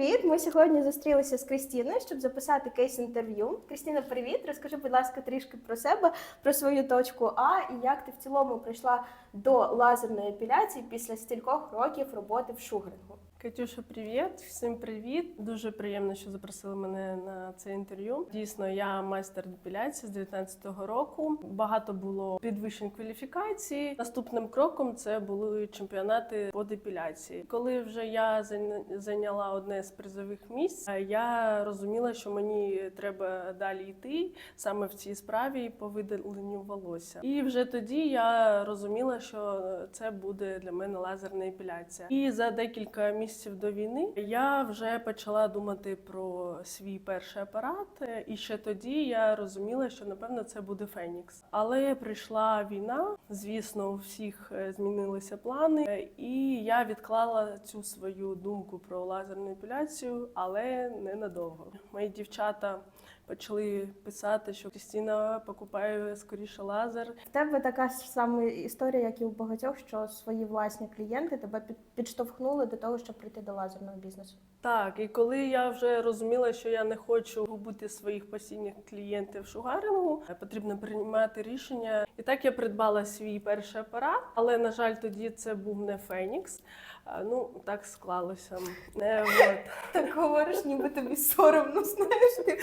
привіт! Ми сьогодні зустрілися з Крістіною, щоб записати кейс-інтерв'ю. Крістіна, привіт! Розкажи, будь ласка, трішки про себе, про свою точку А і як ти в цілому прийшла до лазерної епіляції після стількох років роботи в шугарингу. Катюша, привіт, всім привіт. Дуже приємно, що запросили мене на це інтерв'ю. Дійсно, я майстер депіляції з 19-го року. Багато було підвищень кваліфікації. Наступним кроком це були чемпіонати по депіляції. Коли вже я зайняла одне з призових місць, е, я розуміла, що мені треба далі йти саме в цій справі по видаленню волосся. І вже тоді я розуміла, що це буде для мене лазерна епіляція. І за декілька місяців до війни я вже почала думати про свій перший апарат. І ще тоді я розуміла, що напевно це буде Фенікс. Але прийшла війна. Звісно, у всіх е, змінилися плани, е, і я відклала цю свою думку про лазерну епіляцію, але ненадовго. Мої дівчата почали писати, що Крістіна покупає скоріше лазер. В тебе така ж сама історія, як і у багатьох, що свої власні клієнти тебе під- підштовхнули до того, щоб прийти до лазерного бізнесу. Так, і коли я вже розуміла, що я не хочу губити своїх постійних клієнтів шугарингу, потрібно приймати рішення. І так я придбала свій перший апарат, але на жаль, тоді це був не Фенікс. Ну так склалося. Е, от. Так говориш, ніби тобі соромно, знаєш, типу.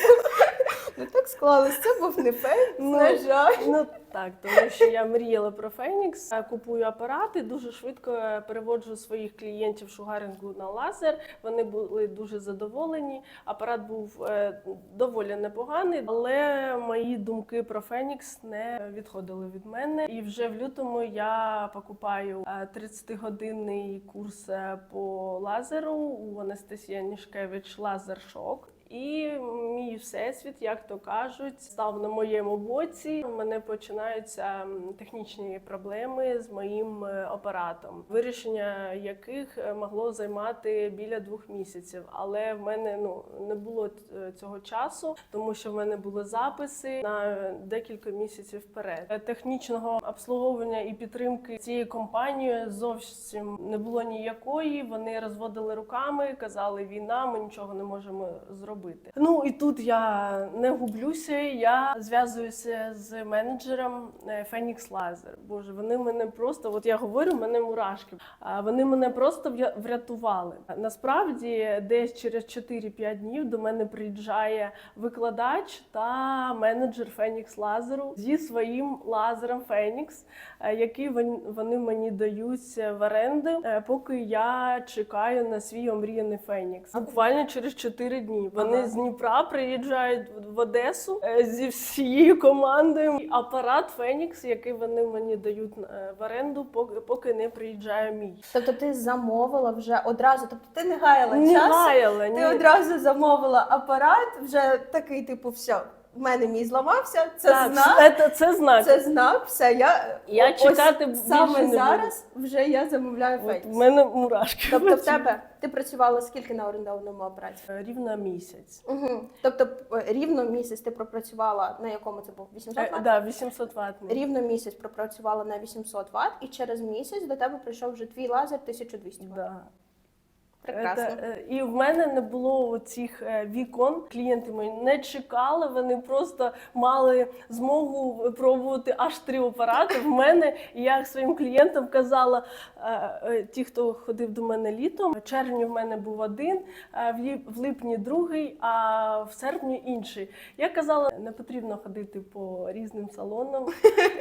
Ну так склалось, це був не фейк, Ну, на жаль. Ну так, тому що я мріяла про Фенікс. Я Купую апарати, дуже швидко е, переводжу своїх клієнтів шугарингу на лазер. Вони були дуже задоволені. Апарат був е, доволі непоганий, але мої думки про Фенікс не відходили від мене. І вже в лютому я покупаю е, 30-годинний курс е, по лазеру у Анастасії Нішкевич Лазер Шок. І мій всесвіт, як то кажуть, став на моєму боці. У мене починаються технічні проблеми з моїм е, апаратом, вирішення яких е, могло займати біля двох місяців. Але в мене ну не було е, цього часу, тому що в мене були записи на декілька місяців вперед. Е, Технічного обслуговування і підтримки цієї компанії зовсім не було ніякої. Вони розводили руками, казали війна, ми нічого не можемо зробити. Ну і тут я не гублюся. Я зв'язуюся з менеджером е, Phoenix Laser. Боже, вони мене просто, от я говорю, мене мурашки. Вони мене просто врятували. Насправді, десь через 4-5 днів до мене приїжджає викладач та менеджер Phoenix Laser зі своїм лазером Phoenix, е, який вони мені дають в оренди, е, поки я чекаю на свій омріяний Фенікс. Буквально через 4 дні. Вони Ага. з Дніпра приїжджають в- в Одесу е, зі всією командою. Апарат Фенікс, який вони мені дають е, в оренду, поки, поки не приїжджає мій. Тобто ти замовила вже одразу, тобто ти не гаяла Не часу, гаяла, ти ні. одразу замовила апарат, вже такий, типу, все, в мене мій зламався, це так, знак. Це, це знак. Це знак, все, я, Я ось чекати саме не буду. зараз вже я замовляю Фенікс. в мене мурашки. Тобто в тебе ти працювала скільки на орендованому апараті? Е, рівно місяць. Угу. Тобто е, рівно місяць ти пропрацювала на якому це був 800 Е, Вт? да, 800 ватт. Рівно місяць пропрацювала на 800 Вт, і через місяць до тебе прийшов вже твій лазер 1200 Вт. Да. Прекрасно. Це, е, і в мене не було цих вікон. Клієнти мої не чекали. Вони просто мали змогу пробувати аж три апарати. В мене і я своїм клієнтам казала: е, е, ті, хто ходив до мене літом, в червні в мене був один, е, в липні другий, а в серпні інший. Я казала, не потрібно ходити по різним салонам.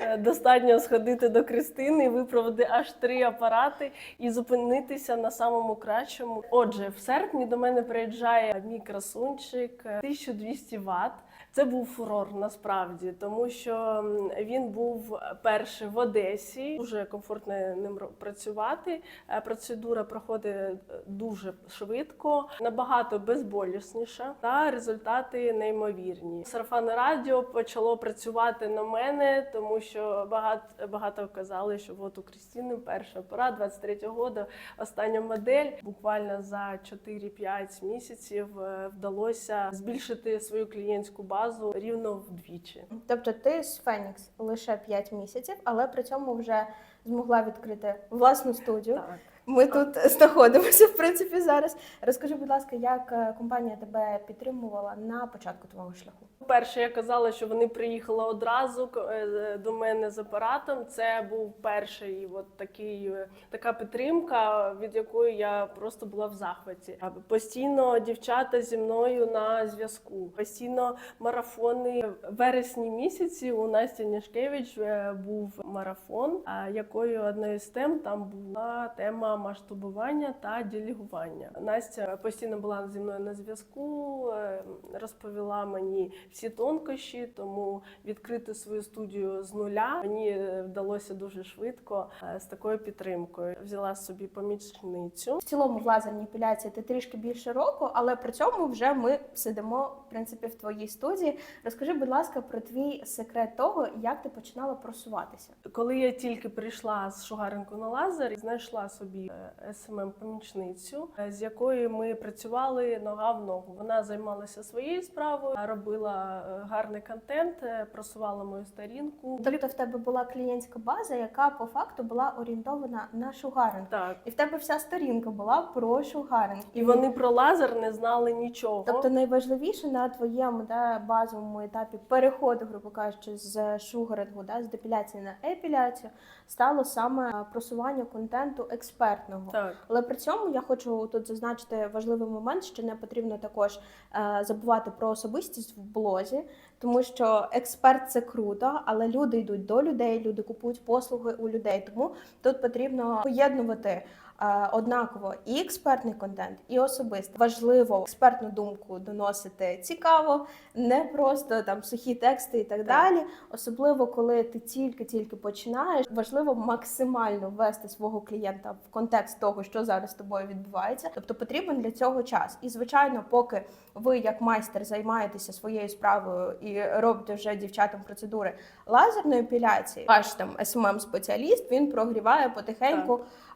Е, Достатньо сходити до Кристини, і випроводи аж три апарати і зупинитися на самому кращому. Отже, в серпні до мене приїжджає мій красунчик е, 1200 Вт. Це був фурор насправді, тому що він був перший в Одесі. Дуже комфортно ним працювати. Е, Процедура проходить е, дуже швидко, набагато безболісніше, та результати неймовірні. Сарафанне радіо почало працювати на мене, тому що багато багато казали, що от у Крістіни перший апарат 23-го року, остання модель. Буквально за 4-5 місяців е, вдалося збільшити свою клієнтську базу рівно вдвічі. Тобто ти з Фенікс лише 5 місяців, але при цьому вже змогла відкрити власну студію. Так. Ми тут знаходимося, в принципі, зараз. Розкажи, будь ласка, як е, компанія тебе підтримувала на початку твого шляху? Перше, я казала, що вони приїхали одразу к- е, до мене з апаратом. Це був перший от такий, е, така підтримка, від якої я просто була в захваті. Постійно дівчата зі мною на зв'язку. Постійно марафони. В вересні місяці у Насті Няшкевич е, був марафон, якою одною з тем там була тема масштабування та делегування. Настя постійно була зі мною на зв'язку, е, розповіла мені всі тонкощі, тому відкрити свою студію з нуля мені е, вдалося дуже швидко е, з такою підтримкою. Взяла собі помічницю. В цілому в лазерній епіляції ти трішки більше року, але при цьому вже ми сидимо в принципі в твоїй студії. Розкажи, будь ласка, про твій секрет того, як ти починала просуватися. Коли я тільки прийшла з шугаринку на лазер, знайшла собі смм помічницю, з якою ми працювали нога в ногу. Вона займалася своєю справою, робила е, гарний контент, е, просувала мою сторінку. Тобто в тебе була клієнтська база, яка по факту була орієнтована на шугаринг. Так. І в тебе вся сторінка була про шугаринг. І вони про лазер не знали нічого. Тобто найважливіше на твоєму да, базовому етапі переходу, грубо кажучи, з шугарингу, да, з депіляції на епіляцію, стало саме просування контенту експертного. так. Але при цьому я хочу тут зазначити важливий момент, що не потрібно також е, забувати про особистість в блозі, тому що експерт це круто, але люди йдуть до людей, люди купують послуги у людей. Тому тут потрібно поєднувати. Е, Однаково і експертний контент, і особистий. Важливо експертну думку доносити цікаво, не просто там сухі тексти і так, Так. далі. Особливо коли ти тільки-тільки починаєш, важливо максимально ввести свого клієнта в контекст того, що зараз з тобою відбувається. Тобто потрібен для цього час. І звичайно, поки ви як майстер займаєтеся своєю справою і робите вже дівчатам процедури лазерної епіляції, ваш там смм спеціаліст він прогріває потихеньку. а,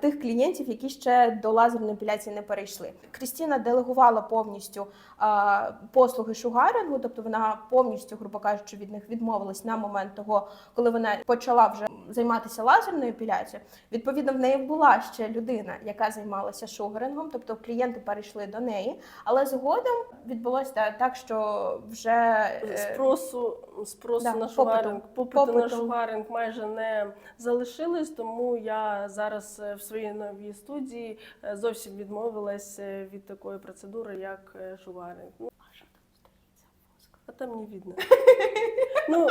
Тих клієнтів, які ще до лазерної епіляції не перейшли, Крістіна делегувала повністю послуги шугарингу, тобто вона повністю, грубо кажучи, від них відмовилась на момент того, коли вона почала вже займатися лазерною епіляцією. Відповідно, в неї була ще людина, яка займалася шугарингом, тобто клієнти перейшли до неї. Але згодом відбулося так, що вже е, Спросу, спросу да, на попиту. шугаринг, попиту, на шугаринг майже не залишилось, тому я зараз е, в своїй новій студії е, зовсім відмовилась е, від такої процедури, як шугаринг. Ну, а там не видно. Ну,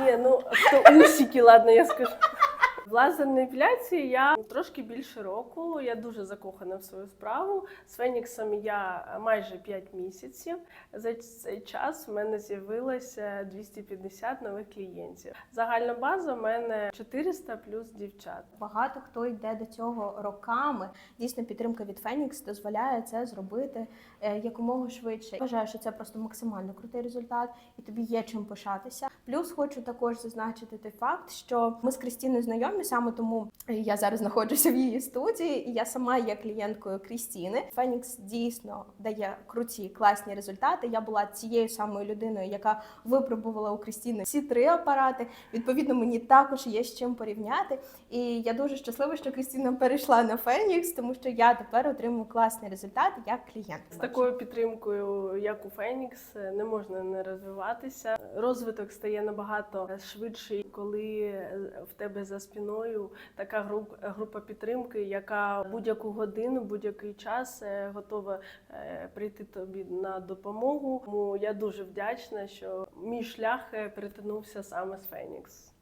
ні, ну, то усики, ладно, я скажу. В лазерній епіляції я трошки більше року. Я дуже закохана в свою справу. З Феніксом я майже 5 місяців. За цей час в мене з'явилося 250 нових клієнтів. Загальна база в мене 400 плюс дівчат. Багато хто йде до цього роками. Дійсно, підтримка від Фенікс дозволяє це зробити е, якомога швидше. Вважаю, що це просто максимально крутий результат, і тобі є чим пишатися. Плюс хочу також зазначити той факт, що ми з Крістіною знайомі, саме тому я зараз знаходжуся в її студії, і я сама є клієнткою Крістіни. Фенікс дійсно дає круті класні результати. Я була цією самою людиною, яка випробувала у Крістіни всі три апарати. Відповідно, мені також є з чим порівняти. І я дуже щаслива, що Крістіна перейшла на Фенікс, тому що я тепер отримую класний результат як клієнт. З такою підтримкою, як у Фенікс, не можна не розвиватися. Розвиток стає набагато швидший, коли в тебе за спиною така група підтримки, яка будь-яку годину, будь-який час е, готова е, прийти тобі на допомогу. Тому я дуже вдячна, що мій шлях е, перетинувся саме з Фенікс.